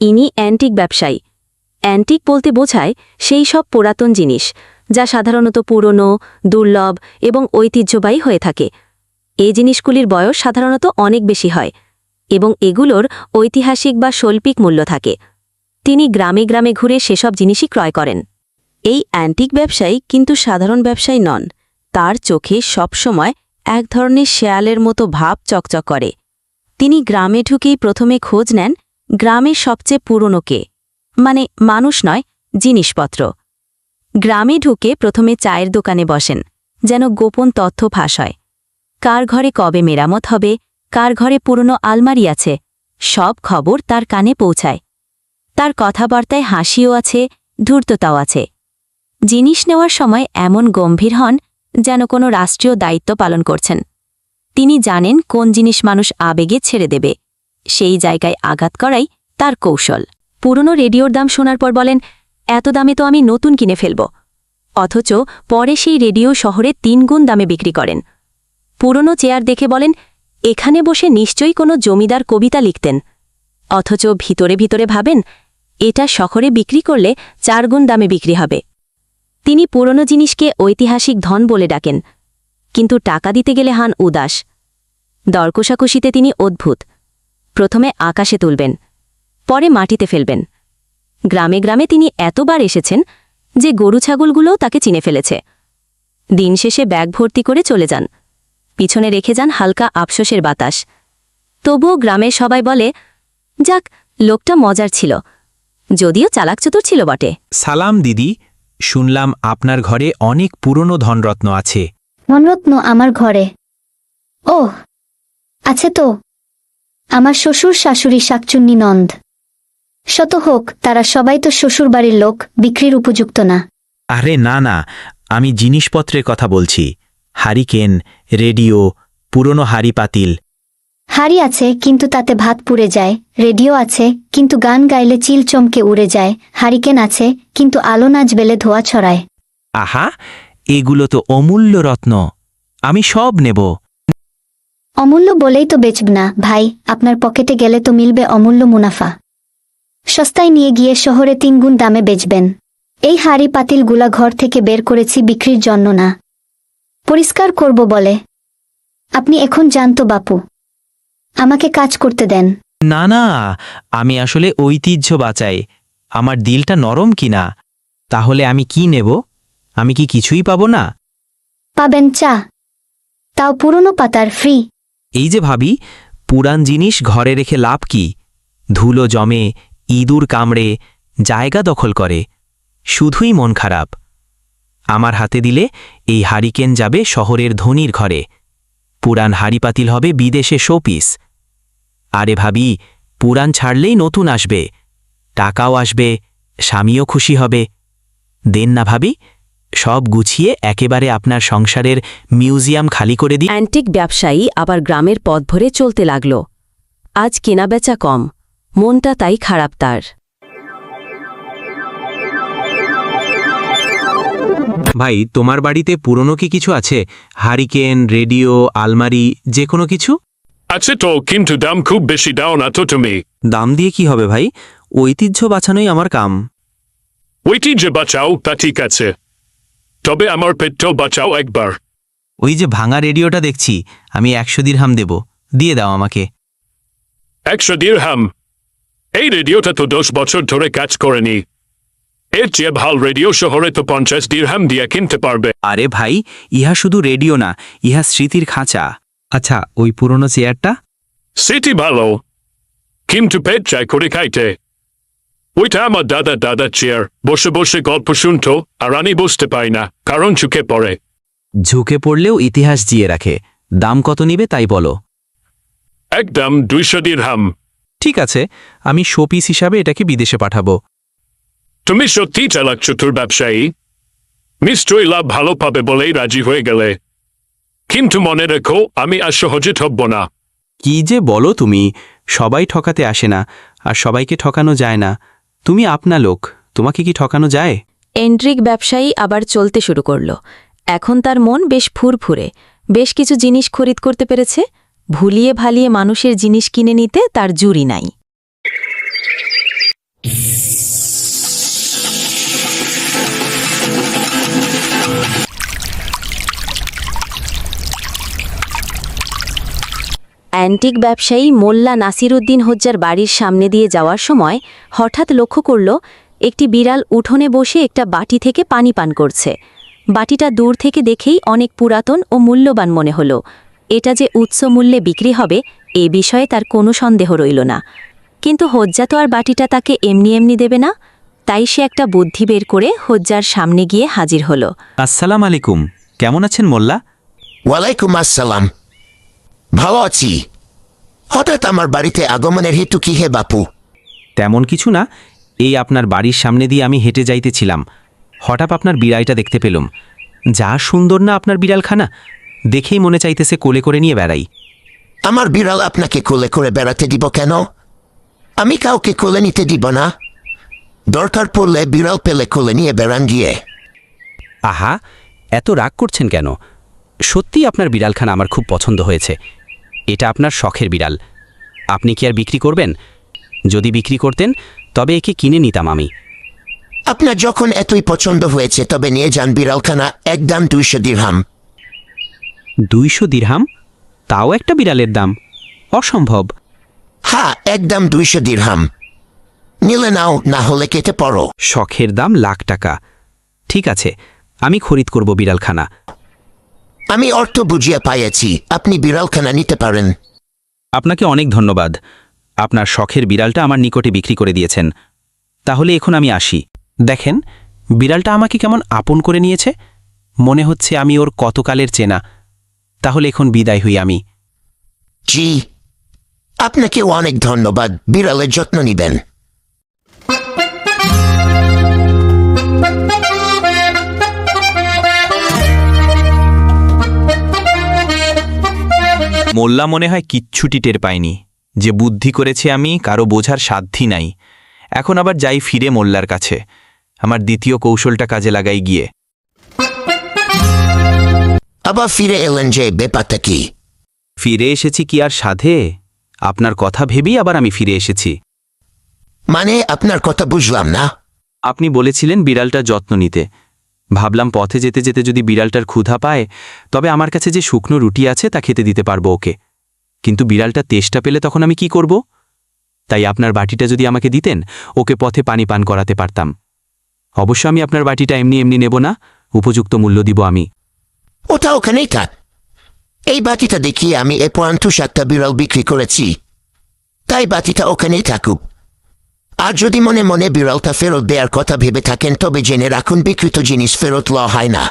ইনি অ্যান্টিক ব্যবসায়ী। অ্যান্টিক বলতে বোঝায় সেই সব পুরাতন জিনিস, যা সাধারণত পুরনো, দুর্লভ এবং ঐতিহ্যবাহী হয়ে থাকে। এই জিনিসগুলির বয়স সাধারণত অনেক বেশি হয় এবং এগুলোর ঐতিহাসিক বা শৈল্পিক মূল্য থাকে। তিনি গ্রামে গ্রামে ঘুরে সেসব জিনিসই ক্রয় করেন। এই অ্যান্টিক ব্যবসায়ী কিন্তু সাধারণ ব্যবসায়ী নন। তার চোখে সবসময় এক ধরনের শেয়ালের মতো ভাব চকচক করে। তিনি গ্রামে ঢুকেই প্রথমে খোঁজ নেন গ্রামের সবচেয়ে পুরনো কে? মানে মানুষ নয়, জিনিসপত্র। গ্রামে ঢুকে প্রথমে চায়ের দোকানে বসেন, যেন গোপন তথ্য ফাঁস হয়। কার ঘরে কবে মেরামত হবে, কার ঘরে পুরনো আলমারি আছে, সব খবর তার কানে পৌঁছায়। তার কথাবার্তায় হাসিও আছে, ধূর্ততাও আছে। জিনিস নেওয়ার সময় এমন গম্ভীর হন, যেন কোনো রাষ্ট্রীয় দায়িত্ব পালন করছেন। তিনি জানেন কোন জিনিস মানুষ আবেগে ছেড়ে দেবে। সেই জায়গায় আঘাত করাই তার কৌশল। পুরনো রেডিওর দাম শোনার পর বলেন, এত দামে তো আমি নতুন কিনে ফেলব। অথচ পরে সেই রেডিও শহরে তিন গুণ দামে বিক্রি করেন। পুরনো চেয়ার দেখে বলেন, এখানে বসে নিশ্চয়ই কোনো জমিদার কবিতা লিখতেন। অথচ ভিতরে ভিতরে ভাবেন, এটা শহরে বিক্রি করলে চারগুণ দামে বিক্রি হবে। তিনি পুরনো জিনিসকে ঐতিহাসিক ধন বলে ডাকেন। কিন্তু টাকা দিতে গেলে হান উদাস। দরকষাকষিতে তিনি অদ্ভুত। প্রথমে আকাশে তুলবেন পরে মাটিতে ফেলবেন। গ্রামে গ্রামে তিনি এতবার এসেছেন যে গরু ছাগলগুলোও তাকে চিনে ফেলেছে। দিন শেষে ব্যাগ ভর্তি করে চলে যান। পিছনে রেখে যান হালকা আফসোসের বাতাস। তবুও গ্রামের সবাই বলে যাক লোকটা মজার ছিল। যদিও চালাকচতুর ছিল বটে। সালাম দিদি। শুনলাম আপনার ঘরে অনেক পুরনো ধনরত্ন আছে। ধনরত্ন আমার ঘরে। ও আছে তো আমার শ্বশুর শাশুড়ি শাকচুন্নি নন্দ। শত হোক তারা সবাই তো শ্বশুর বাড়ির লোক বিক্রির উপযুক্ত না। আরে না না আমি জিনিসপত্রের কথা বলছি। হারিকেন রেডিও পুরনো হাড়ি পাতিল। হাড়ি আছে কিন্তু তাতে ভাত পুড়ে যায়। রেডিও আছে কিন্তু গান গাইলে চিল চমকে উড়ে যায়। হারিকেন আছে কিন্তু আলো নাচ বেলে ধোয়া ছড়ায়। আহা এগুলো তো অমূল্য রত্ন। আমি সব নেব। অমূল্য বলেই তো বেচব না ভাই আপনার পকেটে গেলে তো মিলবে অমূল্য মুনাফা। সস্তায় নিয়ে গিয়ে শহরে তিনগুণ দামে বেচবেন। এই হাড়ি পাতিলগুলা ঘর থেকে বের করেছি বিক্রির জন্য না। পরিষ্কার করব বলে। আপনি এখন জানতো বাপু। আমাকে কাজ করতে দেন। না না আমি আসলে ঐতিহ্য বাঁচাই। আমার দিলটা নরম কিনা তাহলে আমি কি নেব? আমি কি কিছুই পাবো না? পাবেন চা। তাও পুরনো পাতার ফ্রি। এই যে ভাবি পুরান জিনিস ঘরে রেখে লাভ কি? ধুলো জমে, ইঁদুর কামড়ে, জায়গা দখল করে। শুধুই মন খারাপ। আমার হাতে দিলে এই হারিকেন যাবে শহরের ধনির ঘরে। পুরান হাড়িপাতিল হবে বিদেশে শোপিস। আরে ভাবি পুরান ছাড়লেই নতুন আসবে। টাকাও আসবে, স্বামীও খুশি হবে। দেন না ভাবি সব গুছিয়ে একেবারে আপনার সংসারের মিউজিয়াম খালি করে দিই অ্যান্টিক ব্যবসায়ী আবার গ্রামের পথ ভরে চলতে লাগল। আজ কেনাবেচা কম মনটা তাই খারাপ তার। ভাই তোমার বাড়িতে পুরনো কি কিছু আছে? হারিকেন রেডিও আলমারি যে কোনো কিছু? আছে তো কিন্তু দাম খুব বেশি দাও না তো তুমি। দাম দিয়ে কি হবে ভাই? ঐতিহ্য বাঁচানোই আমার কাম। ঐতিহ্য বাঁচাও তা ঠিক আছে। তবে আমার পেট্রোল বাঁচাও একবার। ওই যে ভাঙা রেডিওটা দেখছি আমি একশো দিরহাম দেব। দিয়ে দাও আমাকে। একশো দিরহাম। এই রেডিওটা তো দশ বছর ধরে কাজ করেনি। এর চেয়ে ভালো রেডিও শহরে তো পঞ্চাশ দিরহাম দিয়ে কিনতে পারবে। আরে ভাই ইহা শুধু রেডিও না ইহা স্মৃতির খাঁচা। আচ্ছা ওই পুরনো চেয়ারটা? সিটি ভালো। কিন্তু পেট চাই করে খাইতে। ওইটা আমার দাদা দাদা চেয়ার বসে বসে গল্প শুনতো আর আমি বসতে পাই না কারণ চুকে পড়ে। ঝুঁকে পড়লেও ইতিহাস জিয়ে রাখে। দাম কত নিবে তাই বলো। একদম দুইশো দিরহাম। ঠিক আছে আমি শোপিস হিসাবে এটাকে বিদেশে পাঠাবো। তুমি সত্যি চালাক চতুর ব্যবসায়ী? নিশ্চয়ই লাভ ভালো পাবে বলেই রাজি হয়ে গেলে। কিন্তু মনে রেখো আমি আর সহজে ঠকব না। কি যে বলো তুমি সবাই ঠকাতে আসে না আর সবাইকে ঠকানো যায় না। তুমি আপনা লোক, তোমাকে কি ঠকানো যায়? এন্ড্রিক ব্যবসায়ী আবার চলতে শুরু করল। এখন তার মন বেশ ফুরফুরে। বেশ কিছু জিনিস খরিদ করতে পেরেছে। ভুলিয়ে ভালিয়ে মানুষের জিনিস কিনে নিতে তার জুরি নাই। অ্যান্টিক ব্যবসায়ী মোল্লা নাসিরুদ্দিন হজ্জার বাড়ির সামনে দিয়ে যাওয়ার সময় হঠাৎ লক্ষ্য করল একটি বিড়াল উঠোনে বসে একটা বাটি থেকে পানি পান করছে। বাটিটা দূর থেকে দেখেই অনেক পুরাতন ও মূল্যবান মনে হল। এটা যে উচ্চ মূল্যে বিক্রি হবে এ বিষয়ে তার কোনো সন্দেহ রইল না। কিন্তু হজ্জা তো আর বাটিটা তাকে এমনি এমনি দেবে না। তাই সে একটা বুদ্ধি বের করে হজ্জার সামনে গিয়ে হাজির হলো। আসসালাম আলাইকুম। কেমন আছেন মোল্লা? ওয়ালাইকুম আসসালাম। ভালো আছি। হঠাৎ আমার বাড়িতে আগমনের হেতু কি হে বাপু? তেমন কিছু না এই আপনার বাড়ির সামনে দিয়ে আমি হেঁটে যাইতেছিলাম। হঠাৎ আপনার বিড়াইটা দেখতে পেলুম। যা সুন্দর না আপনার বিড়ালখানা দেখেই মনে চাইতেছে কোলে করে নিয়ে বেড়াই। আমার বিড়াল আপনাকে কোলে করে বেড়াতে দিব কেন? আমি কাউকে কোলে নিতে দিব না। দরকার পড়লে বিড়াল পেলে কোলে নিয়ে বেড়ান গিয়ে। আহা এত রাগ করছেন কেন? সত্যি আপনার বিড়ালখানা আমার খুব পছন্দ হয়েছে। এটা আপনার শখের বিড়াল। আপনি কি আর বিক্রি করবেন? যদি বিক্রি করতেন তবে একে কিনে নিতাম আমি। আপনার যখন এতই পছন্দ হয়েছে তবে নিয়ে যান বিড়ালখানা একদম দুইশো দিরহাম। দুইশো দিরহাম? তাও একটা বিড়ালের দাম। অসম্ভব। হ্যাঁ একদম দুইশো দিরহাম। নিলে নাও না হলে কেটে পড়ো। শখের দাম লাখ টাকা। ঠিক আছে আমি খরিদ করব বিড়ালখানা। আমি অর্থ বুঝিয়া পাইয়াছি। আপনি বিড়ালখানা নিতে পারেন। আপনাকে অনেক ধন্যবাদ। আপনার শখের বিড়ালটা আমার নিকটে বিক্রি করে দিয়েছেন। তাহলে এখন আমি আসি। দেখেন বিড়ালটা আমাকে কেমন আপন করে নিয়েছে। মনে হচ্ছে আমি ওর কতকালের চেনা। তাহলে এখন বিদায় হই আমি। জি। আপনাকে অনেক ধন্যবাদ। বিড়ালের যত্ন নিবেন। মোল্লা মনে হয় কিচ্ছুটি টের পায়নি। যে বুদ্ধি করেছে আমি কারও বোঝার সাধ্যি নাই। এখন আবার যাই ফিরে মোল্লার কাছে। আমার দ্বিতীয় কৌশলটা কাজে লাগাই গিয়ে। আবার ফিরে এলেন যে ব্যাপারটা কি? ফিরে এসেছি কি আর সাধে? আপনার কথা ভেবেই আবার আমি ফিরে এসেছি। মানে আপনার কথা বুঝলাম না। আপনি বলেছিলেন বিড়ালটার যত্ন নিতে। ভাবলাম পথে যেতে যেতে যদি বিড়ালটার ক্ষুধা পায়, তবে আমার কাছে যে শুকনো রুটি আছে তা খেতে দিতে পারব ওকে। কিন্তু বিড়ালটা তেষ্টা পেলে তখন আমি কি করব? তাই আপনার বাটিটা যদি আমাকে দিতেন, ওকে পথে পানি পান করাতে পারতাম। অবশ্য আমি আপনার বাটিটা এমনি এমনি নেব না, উপযুক্ত মূল্য দিব আমি। ওটা ওখানেই থাক। এই বাটিটা দেখিয়ে আমি এ পর্যন্ত সাতটা বিড়াল বিক্রি করেছি। তাই বাটিটা ওখানেই থাকুক। আর যদি মনে মনে বিড়ালটা ফেরত দেওয়ার কথা ভেবে থাকেন, তবে জেনে রাখুন বিকৃত জিনিস ফেরত ল হয় না।